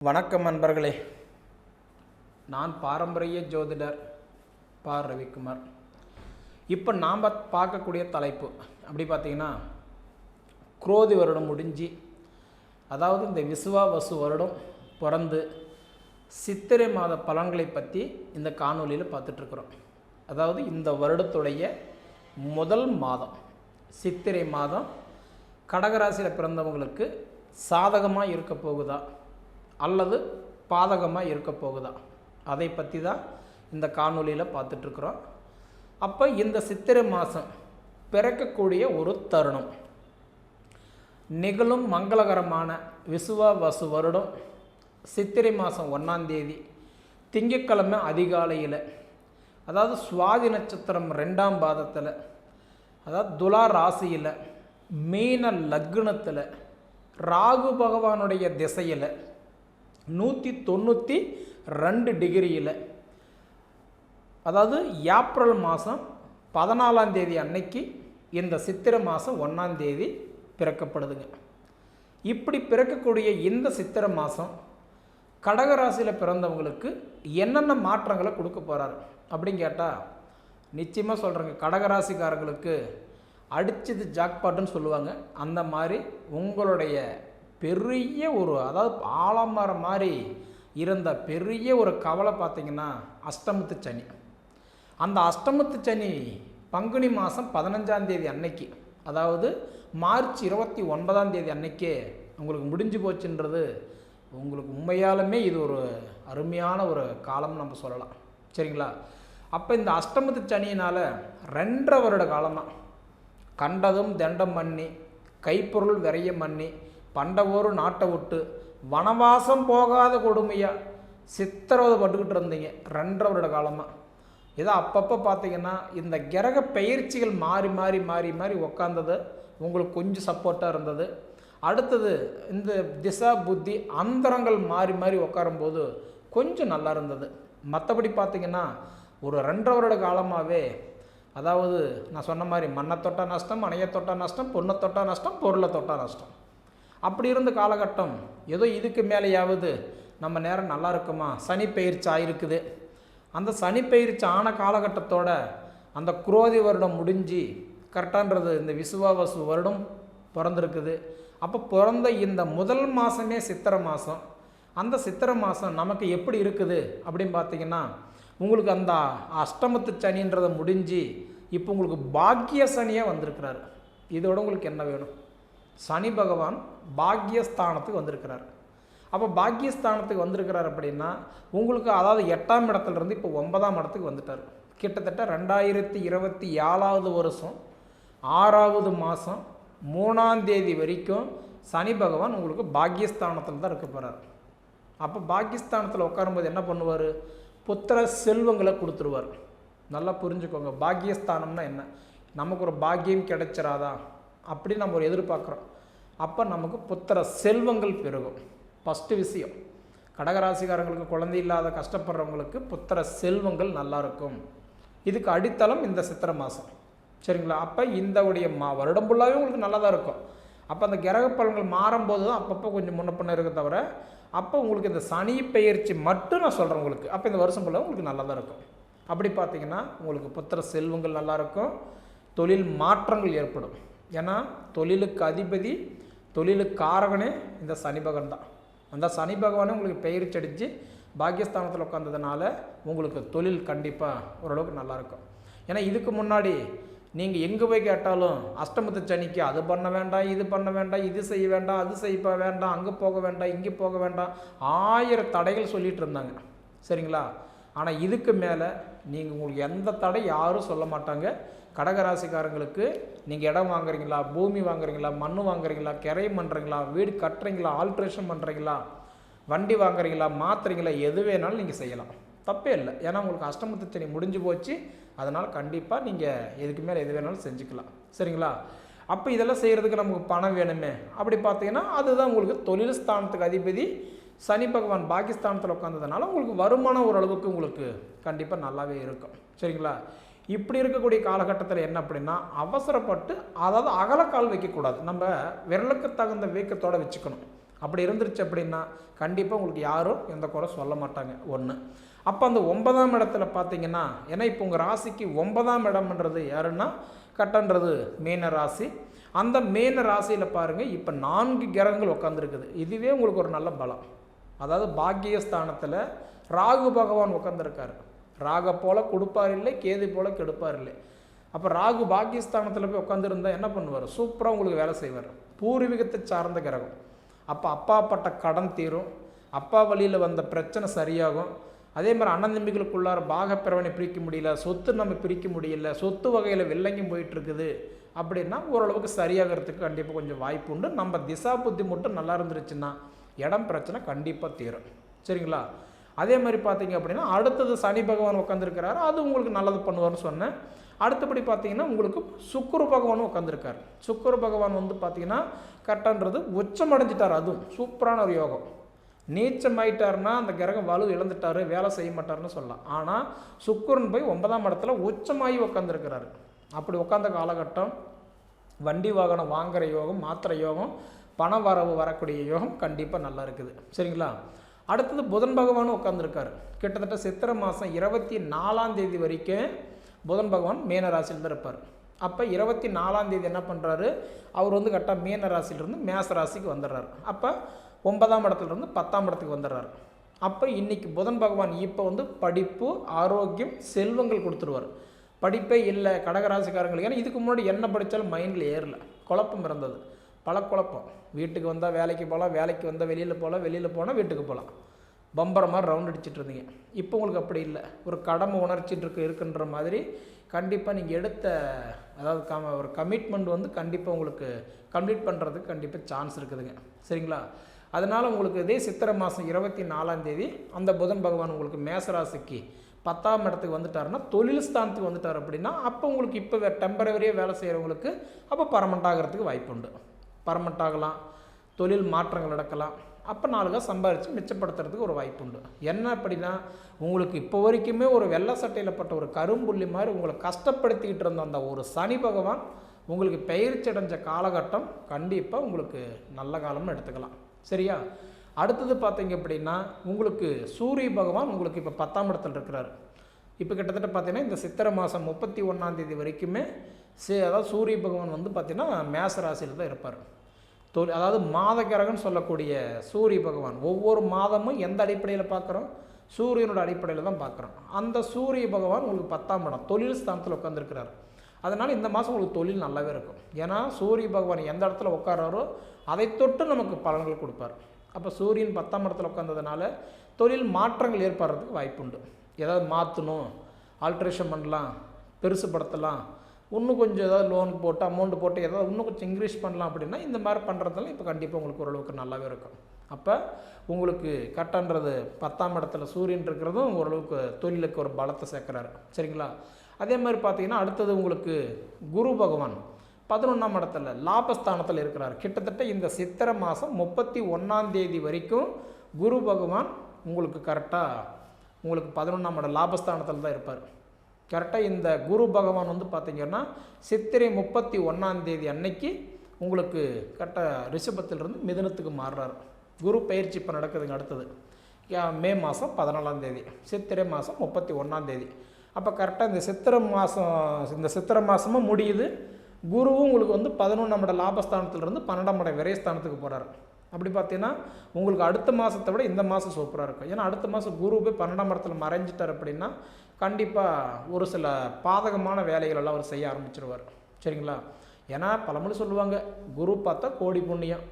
வணக்கம் நண்பர்களே. நான் பாரம்பரிய ஜோதிடர் பா. ரவிக்குமார். இப்போ நாம் பார்க்கக்கூடிய தலைப்பு அப்படி பார்த்தீங்கன்னா குரோதி வருடம் முடிஞ்சு அதாவது இந்த விசுவா வசு வருடம் பிறந்து சித்திரை மாத பலன்களை பற்றி இந்த காணொலியில் பார்த்துட்ருக்குறோம் அதாவது இந்த வருடத்துடைய முதல் மாதம் சித்திரை மாதம் கடகராசியில் பிறந்தவங்களுக்கு சாதகமாக இருக்க போகுதா? அல்லது பாதகமாக இருக்க போகுதா? அதை பற்றி தான் இந்த காணொலியில் பார்த்துட்ருக்குறோம். அப்போ இந்த சித்திரை மாதம் பிறக்கக்கூடிய ஒரு தருணம். நிகழும் மங்களகரமான விசுவா வசு வருடம். சித்திரை மாதம் ஒன்றாந்தேதி திங்கட்கிழமை அதிகாலையில் அதாவது சுவாதி நட்சத்திரம் ரெண்டாம் பாதத்தில் அதாவது துலா ராசியில் மீன லக்னத்தில் ராகு பகவானுடைய திசையில் நூற்றி தொண்ணூற்றி ரெண்டு டிகிரியில். அதாவது ஏப்ரல் மாதம் பதினாலாம் தேதி அன்னைக்கு இந்த சித்திரை மாதம் ஒன்றாம் தேதி பிறக்கப்படுதுங்க. இப்படி பிறக்கக்கூடிய இந்த சித்திரை மாதம் கடகராசியில் பிறந்தவங்களுக்கு என்னென்ன மாற்றங்களை கொடுக்க போகிறாரு அப்படின்னு கேட்டால் நிச்சயமாக சொல்கிறேங்க கடகராசிக்காரங்களுக்கு அடிச்சது ஜாக்பாட்டுன்னு சொல்லுவாங்க. அந்த மாதிரி உங்களுடைய பெரிய ஒரு அதாவது ஆலமரம் மாதிரி இருந்த பெரிய ஒரு கவலை பார்த்திங்கன்னா அஷ்டமத்து சனி. அந்த அஷ்டமத்து சனி பங்குனி மாதம் பதினஞ்சாம் தேதி அன்னைக்கு அதாவது மார்ச் இருபத்தி ஒன்பதாம் தேதி அன்னைக்கே உங்களுக்கு முடிஞ்சு போச்சுன்றது உங்களுக்கு உண்மையாலுமே இது ஒரு அருமையான ஒரு காலம் நம்ம சொல்லலாம். சரிங்களா? அப்போ இந்த அஷ்டமத்து சனியினால் ரெண்டரை வருட காலமாக கண்டதும் தண்டம் பண்ணி கைப்பொருள் விரைய பண்ணி பண்டவோரு நாட்டை விட்டு வனவாசம் போகாத கொடுமையாக சித்திரவதை பட்டுக்கிட்டு இருந்தீங்க ரெண்டரை வருட காலமாக ஏதோ அப்பப்போ பார்த்தீங்கன்னா இந்த கிரக பயிற்சிகள் மாறி மாறி மாறி மாறி உக்காந்தது. உங்களுக்கு கொஞ்சம் சப்போர்ட்டாக இருந்தது. அடுத்தது இந்த திசா புத்தி அந்தரங்கள் மாறி மாறி உட்காரும்போது கொஞ்சம் நல்லா இருந்தது. மற்றபடி பார்த்தீங்கன்னா ஒரு ரெண்டரை வருட காலமாகவே அதாவது நான் சொன்ன மாதிரி மண்ணை தொட்டா நஷ்டம் மனையை தொட்டா நஷ்டம் பொண்ணை தொட்டா நஷ்டம் பொருளை தொட்டா நஷ்டம். அப்படி இருந்த காலகட்டம் ஏதோ இதுக்கு மேலேயாவது நம்ம நேரம் நல்லா இருக்குமா? சனி பயிற்சி ஆயிருக்குது. அந்த சனி பயிற்சி ஆன காலகட்டத்தோட அந்த குரோதி வருடம் முடிஞ்சு கரெக்டான்றது இந்த விசுவாவசு வருடம் பிறந்திருக்குது. அப்போ பிறந்த இந்த முதல் மாதமே சித்திரை மாதம் அந்த சித்திரை மாதம் நமக்கு எப்படி இருக்குது அப்படின்னு பார்த்தீங்கன்னா உங்களுக்கு அந்த அஷ்டமத்து சனின்றதை முடிஞ்சு இப்போ உங்களுக்கு பாக்கிய சனியாக வந்திருக்கிறார். இதோட உங்களுக்கு என்ன வேணும்? சனி பகவான் பாக்யஸ்தானத்துக்கு வந்திருக்கிறார். அப்போ பாக்யஸ்தானத்துக்கு வந்திருக்கிறார் அப்படின்னா உங்களுக்கு அதாவது எட்டாம் இடத்துலேருந்து இப்போ ஒன்பதாம் இடத்துக்கு வந்துட்டார். கிட்டத்தட்ட ரெண்டாயிரத்தி இருபத்தி ஏழாவது வருஷம் ஆறாவது மாதம் மூணாம் தேதி வரைக்கும் சனி பகவான் உங்களுக்கு பாக்யஸ்தானத்தில் தான் இருக்க போகிறார் அப்போ பாக்கியஸ்தானத்தில் உட்காரும்போது என்ன பண்ணுவார்? புத்திர செல்வங்களை கொடுத்துருவார். நல்லா புரிஞ்சுக்கோங்க பாக்கியஸ்தானம்னா என்ன? நமக்கு ஒரு பாக்கியம் கிடைச்சிராதா? அப்படி நம்ம ஒரு எதிர்பார்க்குறோம். அப்போ நமக்கு புத்திர செல்வங்கள் பெருகும். ஃபஸ்ட்டு விஷயம் கடகராசிக்காரங்களுக்கு குழந்தை இல்லாத கஷ்டப்படுறவங்களுக்கு புத்திர செல்வங்கள் நல்லா இருக்கும். இதுக்கு அடித்தளம் இந்த சித்திரை மாதம் சரிங்களா? அப்போ இந்த உடைய மா வருடம் ஃபுல்லாகவே உங்களுக்கு நல்லா தான் இருக்கும். அப்போ அந்த கிரக பலன்கள் மாறும்போது தான் அப்பப்போ கொஞ்சம் முன்ன பண்ண இருக்க தவிர அப்போ உங்களுக்கு இந்த சனி பெயர்ச்சி மட்டும் நான் சொல்கிறேன் உங்களுக்கு. அப்போ இந்த வருஷம் ஃபுல்லாக உங்களுக்கு நல்லா தான் இருக்கும். அப்படி பார்த்தீங்கன்னா உங்களுக்கு புத்திர செல்வங்கள் நல்லாயிருக்கும் தொழில் மாற்றங்கள் ஏற்படும். ஏன்னா தொழிலுக்கு அதிபதி தொழிலுக்கு காரகனே இந்த சனி பகவான் தான் அந்த சனி பகவானே உங்களுக்கு பெயர் அடித்து பாக்கியஸ்தானத்தில் உட்காந்ததுனால உங்களுக்கு தொழில் கண்டிப்பாக ஓரளவுக்கு நல்லாயிருக்கும். ஏன்னா இதுக்கு முன்னாடி நீங்கள் எங்கே போய் கேட்டாலும் அஷ்டமத்து சனிக்கு அது பண்ண வேண்டாம் இது பண்ண வேண்டாம் இது செய்ய வேண்டாம் அது செய்ய வேண்டாம் அங்கே போக வேண்டாம் இங்கே போக வேண்டாம் ஆயிரம் தடைகள் சொல்லிகிட்டு இருந்தாங்க. சரிங்களா? ஆனால் இதுக்கு மேலே நீங்கள் உங்களுக்கு எந்த தடை யாரும் சொல்ல மாட்டாங்க. கடகராசிக்காரங்களுக்கு நீங்கள் இடம் வாங்குறீங்களா பூமி வாங்குறீங்களா மண் வாங்குறீங்களா கிரையம் பண்ணுறீங்களா வீடு கட்டுறீங்களா ஆல்ட்ரேஷன் பண்ணுறீங்களா வண்டி வாங்குறீங்களா மாத்துறீங்களா எது வேணாலும் நீங்கள் செய்யலாம். தப்பே இல்லை. ஏன்னா உங்களுக்கு அஷ்டமத்து சனி முடிஞ்சு போச்சு. அதனால் கண்டிப்பாக நீங்கள் எதுக்கு மேலே எது வேணாலும் செஞ்சுக்கலாம். சரிங்களா? அப்போ இதெல்லாம் செய்கிறதுக்கு நமக்கு பணம் வேணுமே. அப்படி பார்த்தீங்கன்னா அதுதான் உங்களுக்கு தொழில் ஸ்தானத்துக்கு அதிபதி சனி பகவான் பாகிஸ்தானத்தில் உட்காந்ததுனால உங்களுக்கு வருமானம் ஓரளவுக்கு உங்களுக்கு கண்டிப்பாக நல்லாவே இருக்கும். சரிங்களா? இப்படி இருக்கக்கூடிய காலகட்டத்தில் என்ன அப்படின்னா அவசரப்பட்டு அதாவது அகலக்கால் வைக்கக்கூடாது. நம்ம விரலுக்கு தகுந்த வீக்கத்தோடு வச்சுக்கணும். அப்படி இருந்துருச்சு அப்படின்னா கண்டிப்பாக உங்களுக்கு யாரும் எந்த குறை சொல்ல மாட்டாங்க. ஒன்று அப்போ அந்த ஒன்பதாம் இடத்துல பார்த்தீங்கன்னா ஏன்னா இப்போ உங்கள் ராசிக்கு ஒன்பதாம் இடம்ன்றது யாருன்னா கட்டன்றது மீன ராசி. அந்த மீன ராசியில் பாருங்கள் இப்போ நான்கு கிரகங்கள் உட்காந்துருக்குது இதுவே உங்களுக்கு ஒரு நல்ல பலம். அதாவது பாக்கியஸ்தானத்தில் ராகு பகவான் உட்காந்துருக்காரு ராக போல கொடுப்பார் இல்லை கேது போல கெடுப்பார் இல்லை அப்போ ராகு பாகிஸ்தானத்தில் போய் உட்காந்துருந்தா என்ன பண்ணுவார்? சூப்பராக உங்களுக்கு வேலை செய்வார். பூர்வீகத்தை சார்ந்த கிரகம். அப்போ அப்பா பட்ட கடன் தீரும். அப்பா வழியில் வந்த பிரச்சனை சரியாகும். அதே மாதிரி அண்ணன் தம்பிகளுக்குள்ளார பாகப்பிரவனை பிரிக்க முடியல சொத்து நம்ம பிரிக்க முடியல சொத்து வகையில் வெள்ளங்கும் போயிட்டுருக்குது அப்படின்னா ஓரளவுக்கு சரியாகிறதுக்கு கண்டிப்பாக கொஞ்சம் வாய்ப்பு உண்டு. நம்ம திசா புத்தி மட்டும் நல்லா இருந்துருச்சுன்னா இடம் பிரச்சனை கண்டிப்பாக தீரும். சரிங்களா? அதே மாதிரி பார்த்தீங்க அப்படின்னா அடுத்தது சனி பகவான் உட்காந்துருக்கிறாரு அது உங்களுக்கு நல்லது பண்ணுவார்னு சொன்னேன். அடுத்தபடி பார்த்தீங்கன்னா உங்களுக்கு சுக்குரு பகவானும் உட்காந்துருக்கார் சுக்குரு பகவான் வந்து பார்த்தீங்கன்னா கரெக்டான்றது உச்சம் அடைஞ்சிட்டார் அதுவும். சூப்பரான ஒரு யோகம். நீச்சம் ஆயிட்டார்னா அந்த கிரகம் வலு இழந்துட்டாரு வேலை செய்ய மாட்டாருன்னு சொல்லலாம். ஆனால் சுக்குரன் போய் ஒன்பதாம் இடத்துல உச்சமாகி உட்காந்துருக்கிறாரு அப்படி உட்காந்த காலகட்டம் வண்டி வாகனம் வாங்குகிற யோகம் மாத்திரை யோகம் பண வரவு வரக்கூடிய யோகம் கண்டிப்பாக நல்லா இருக்குது. சரிங்களா? அடுத்தது புதன் பகவானும் உட்காந்துருக்காரு கிட்டத்தட்ட சித்திரை மாதம் இருபத்தி நாலாம் தேதி வரைக்கும் புதன் பகவான் மீன ராசியில் தான் இருப்பார். அப்போ இருபத்தி நாலாம் தேதி என்ன பண்ணுறாரு அவர் வந்து கரெக்டாக மீன ராசியிலிருந்து மேச ராசிக்கு வந்துடுறாரு. அப்போ ஒன்பதாம் இடத்துலேருந்து பத்தாம் இடத்துக்கு வந்துடுறாரு. அப்போ இன்றைக்கி புதன் பகவான் இப்போ வந்து படிப்பு ஆரோக்கியம் செல்வங்கள் கொடுத்துருவார். படிப்பே இல்லை கடகராசிக்காரங்களுக்கு. ஏன்னா இதுக்கு முன்னாடி என்ன படித்தாலும் மைண்டில் ஏறல. குழப்பம் இருந்தது. பல குழப்பம். வீட்டுக்கு வந்தால் வேலைக்கு போகலாம் வேலைக்கு வந்தால் வெளியில் போகலாம் வெளியில் போனால் வீட்டுக்கு போகலாம் பம்பர மாதிரி ரவுண்ட் அடிச்சுட்டு இருந்தீங்க. இப்போ உங்களுக்கு அப்படி இல்லை. ஒரு கடமை உணர்ச்சிட்டு இருக்கு இருக்குன்ற மாதிரி கண்டிப்பாக நீங்கள் எடுத்த அதாவது கம ஒரு கமிட்மெண்ட் வந்து கண்டிப்பாக உங்களுக்கு கம்ப்ளீட் பண்ணுறதுக்கு கண்டிப்பாக சான்ஸ் இருக்குதுங்க. சரிங்களா? அதனால் உங்களுக்கு இதே சித்திரை மாதம் இருபத்தி நாலாம் தேதி அந்த புதன் பகவான் உங்களுக்கு மேசராசிக்கு பத்தாம் இடத்துக்கு வந்துட்டாருன்னா தொழில் ஸ்தானத்துக்கு வந்துட்டார் அப்படின்னா அப்போ உங்களுக்கு இப்போ டெம்பரவரியாக வேலை செய்கிறவங்களுக்கு அப்போ பர்மனெண்ட் ஆகிறதுக்கு வாய்ப்பு உண்டு பர்மனெண்ட் ஆகலாம் தொழில் மாற்றங்கள் நடக்கலாம். அப்போ நாலுக சம்பாரித்து மிச்சப்படுத்துறதுக்கு ஒரு வாய்ப்பு உண்டு. என்ன அப்படின்னா உங்களுக்கு இப்போ வரைக்குமே ஒரு வெள்ளை சட்டையில் பட்ட ஒரு கரும்புள்ளி மாதிரி உங்களை கஷ்டப்படுத்திக்கிட்டு இருந்த அந்த ஒரு சனி பகவான் உங்களுக்கு பயிற்சியடைஞ்ச காலகட்டம் கண்டிப்பாக உங்களுக்கு நல்ல காலம்னு எடுத்துக்கலாம். சரியா? அடுத்தது பார்த்தீங்க அப்படின்னா உங்களுக்கு சூரிய பகவான் உங்களுக்கு இப்போ பத்தாம் இடத்துல இருக்கிறார். இப்போ கிட்டத்தட்ட பார்த்தீங்கன்னா இந்த சித்திரை மாதம் முப்பத்தி ஒன்றாந்தேதி வரைக்குமே சே அதாவது சூரிய பகவான் வந்து பார்த்திங்கன்னா மேச ராசியில் தான் இருப்பார். தொழில் அதாவது மாதக்கிரகன்னு சொல்லக்கூடிய சூரிய பகவான் ஒவ்வொரு மாதமும் எந்த அடிப்படையில் பார்க்குறோம் சூரியனோட அடிப்படையில் தான் பார்க்குறோம் அந்த சூரிய பகவான் உங்களுக்கு பத்தாம் இடம் தொழில் ஸ்தானத்தில் உட்காந்துருக்கிறார் அதனால் இந்த மாதம் உங்களுக்கு தொழில் நல்லாவே இருக்கும். ஏன்னா சூரிய பகவான் எந்த இடத்துல உட்காராரோ அதை தொட்டு நமக்கு பலன்கள் கொடுப்பார். அப்போ சூரியன் பத்தாம் இடத்துல உட்காந்ததுனால தொழில் மாற்றங்கள் ஏற்படுறதுக்கு வாய்ப்புண்டு. ஏதாவது மாற்றணும் ஆல்ட்ரேஷன் பண்ணலாம் பெருசுப்படுத்தலாம் இன்னும் கொஞ்சம் ஏதாவது லோன் போட்டு அமௌண்ட் போட்டு ஏதாவது இன்னும் கொஞ்சம் இன்க்ரீஸ் பண்ணலாம் அப்படின்னா இந்த மாதிரி பண்ணுறதுல இப்போ கண்டிப்பாக உங்களுக்கு ஓரளவுக்கு நல்லாவே இருக்கும். அப்போ உங்களுக்கு கட்டன்றது பத்தாம் இடத்துல சூரியன் இருக்கிறதும் ஓரளவுக்கு தொழிலுக்கு ஒரு பலத்தை சேர்க்குறாரு. சரிங்களா? அதே மாதிரி பார்த்தீங்கன்னா அடுத்தது உங்களுக்கு குரு பகவான் பதினொன்றாம் இடத்துல லாபஸ்தானத்தில் இருக்கிறார். கிட்டத்தட்ட இந்த சித்திரை மாதம் முப்பத்தி ஒன்றாம் தேதி வரைக்கும் குரு பகவான் உங்களுக்கு கரெக்டாக உங்களுக்கு பதினொன்றாம் இடம் லாபஸ்தானத்தில் தான் இருப்பார். கரெக்டாக இந்த குரு பகவான் வந்து பார்த்திங்கன்னா சித்திரை முப்பத்தி ஒன்றாந்தேதி அன்னைக்கு உங்களுக்கு கரெக்டாக ரிஷபத்திலிருந்து மிதனத்துக்கு மாறுறார். குரு பயிற்சி இப்போ நடக்குதுங்க அடுத்தது. மே மாதம் பதினாலாம் தேதி. சித்திரை மாதம் முப்பத்தி ஒன்றாந்தேதி அப்போ கரெக்டாக இந்த சித்திரை மாதம் இந்த சித்திரை மாதமும் முடியுது. குருவும் உங்களுக்கு வந்து பதினொன்றாம் இட லாபஸ்தானத்திலிருந்து பன்னெண்டாம் இட விரைஸ்தானத்துக்கு போகிறாரு அப்படி பார்த்தீங்கன்னா உங்களுக்கு அடுத்த மாதத்தை விட இந்த மாதம் சூப்பராக இருக்கும். ஏன்னா அடுத்த மாதம் குரு போய் பன்னெண்டாம் இடத்துல மறைஞ்சிட்டார் அப்படின்னா கண்டிப்பாக ஒரு சில பாதகமான வேலைகளெல்லாம் அவர் செய்ய ஆரம்பிச்சிருவார். சரிங்களா? ஏன்னா பலமுறை சொல்லுவாங்க குரு பார்த்தா கோடி புண்ணியம்.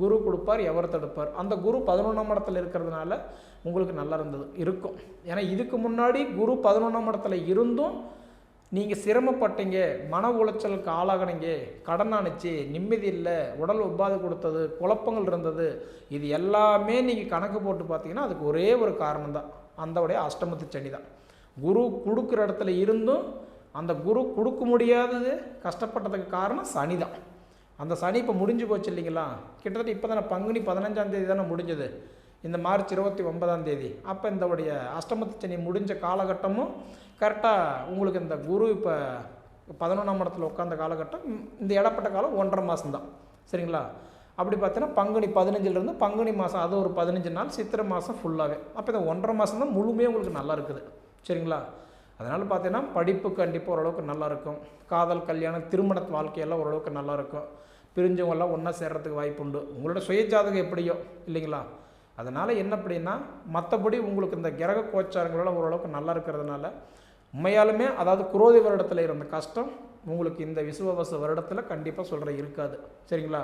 குரு கொடுப்பார் எவர் தடுப்பார். அந்த குரு பதினொன்றாம் இடத்துல இருக்கிறதுனால உங்களுக்கு நல்லா இருந்தது இருக்கும். ஏன்னா இதுக்கு முன்னாடி குரு பதினொன்றாம் இடத்துல இருந்தும் நீங்கள் சிரமப்பட்டீங்க மன உளைச்சலுக்கு ஆளாகினீங்க கடன் அணைச்சி நிம்மதி இல்லை உடல் உபாதை கொடுத்தது குழப்பங்கள் இருந்தது இது எல்லாமே நீங்கள் கணக்கு போட்டு பார்த்தீங்கன்னா அதுக்கு ஒரே ஒரு காரணம் தான் அந்தவுடைய அஷ்டமத்து சனி தான் குரு கொடுக்குற இடத்துல இருந்தும் அந்த குரு கொடுக்க முடியாதது கஷ்டப்பட்டதுக்கு காரணம் சனி தான் அந்த சனி இப்போ முடிஞ்சு போச்சு இல்லைங்களா? கிட்டத்தட்ட இப்போ தானே பங்குனி பதினஞ்சாம் தேதி தானே முடிஞ்சது. இந்த மார்ச் இருபத்தி ஒன்பதாம் தேதி. அப்போ இந்தவுடைய அஷ்டமத்து சனி முடிஞ்ச காலகட்டமும் கரெக்டாக உங்களுக்கு இந்த குரு இப்போ பதினொன்றாம் இடத்துல உட்காந்த காலகட்டம் இந்த இடப்பட்ட காலம் ஒன்றரை மாதம்தான் சரிங்களா? அப்படி பார்த்தீங்கன்னா பங்குனி பதினஞ்சுலேருந்து பங்குனி மாதம் அது ஒரு பதினஞ்சு நாள் சித்திரை மாதம் ஃபுல்லாகவே அப்போ இந்த ஒன்றரை மாதம் தான் முழுமையாக உங்களுக்கு நல்லா இருக்குது. சரிங்களா? அதனால் பார்த்தீங்கன்னா படிப்பு கண்டிப்பாக ஓரளவுக்கு நல்லாயிருக்கும். காதல் கல்யாணம் திருமண வாழ்க்கையெல்லாம் ஓரளவுக்கு நல்லாயிருக்கும். பிரிஞ்சவங்கள்லாம் பிரிஞ்சவங்கெல்லாம் ஒன்றா சேர்கிறதுக்கு வாய்ப்பு உண்டு. உங்களோட சுயஜாதகம் எப்படியோ இல்லைங்களா? அதனால் என்ன அப்படின்னா மற்றபடி உங்களுக்கு இந்த கிரக கோச்சாரங்களெல்லாம் ஓரளவுக்கு நல்லா இருக்கிறதுனால உண்மையாலுமே அதாவது குரோதி வருடத்தில் இருந்த கஷ்டம் உங்களுக்கு இந்த விசுவவச வருடத்தில் கண்டிப்பாக சொல்கிற இருக்காது. சரிங்களா?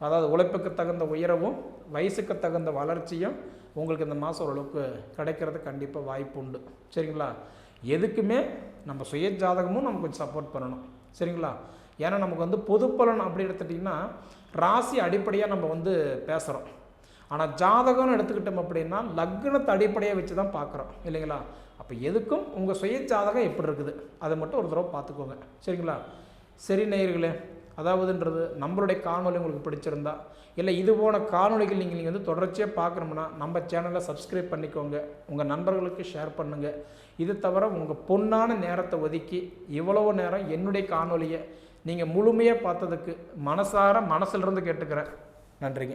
அதாவது உழைப்புக்கு தகுந்த உயரவும் வயசுக்கு தகுந்த வளர்ச்சியும் உங்களுக்கு இந்த மாதம் ஓரளவுக்கு கிடைக்கிறது கண்டிப்பாக வாய்ப்பு உண்டு. சரிங்களா? எதுக்குமே நம்ம சுய ஜாதகமும் நம்ம கொஞ்சம் சப்போர்ட் பண்ணணும். சரிங்களா? ஏன்னா நமக்கு வந்து பொது பலன் அப்படி எடுத்துட்டிங்கன்னா ராசி அடிப்படையாக நம்ம வந்து பேசுகிறோம் ஆனால் ஜாதகம்னு எடுத்துக்கிட்டோம் அப்படின்னா லக்னத்தை அடிப்படையாக வச்சு தான் பார்க்குறோம் இல்லைங்களா? அப்போ எதுக்கும் உங்கள் சுய ஜாதகம் எப்படி இருக்குது? அதை மட்டும் ஒரு தடவை பார்த்துக்கோங்க. சரிங்களா? சரி நேயர்களே அதாவதுன்றது நம்மளுடைய காணொளி உங்களுக்கு பிடிச்சிருந்தா இல்லை இது போன காணொளிகள் நீங்கள் நீங்கள் வந்து தொடர்ச்சியாக பார்க்கணும்னா நம்ம சேனலை சப்ஸ்கிரைப் பண்ணிக்கோங்க. உங்கள் நண்பர்களுக்கு ஷேர் பண்ணுங்கள் இது தவிர உங்கள் பொன்னான நேரத்தை ஒதுக்கி இவ்வளவு நேரம் என்னுடைய காணொலியை நீங்கள் முழுமையாக பார்த்ததுக்கு மனசார மனசுலேருந்து கேட்டுக்கிறேன். நன்றிங்க.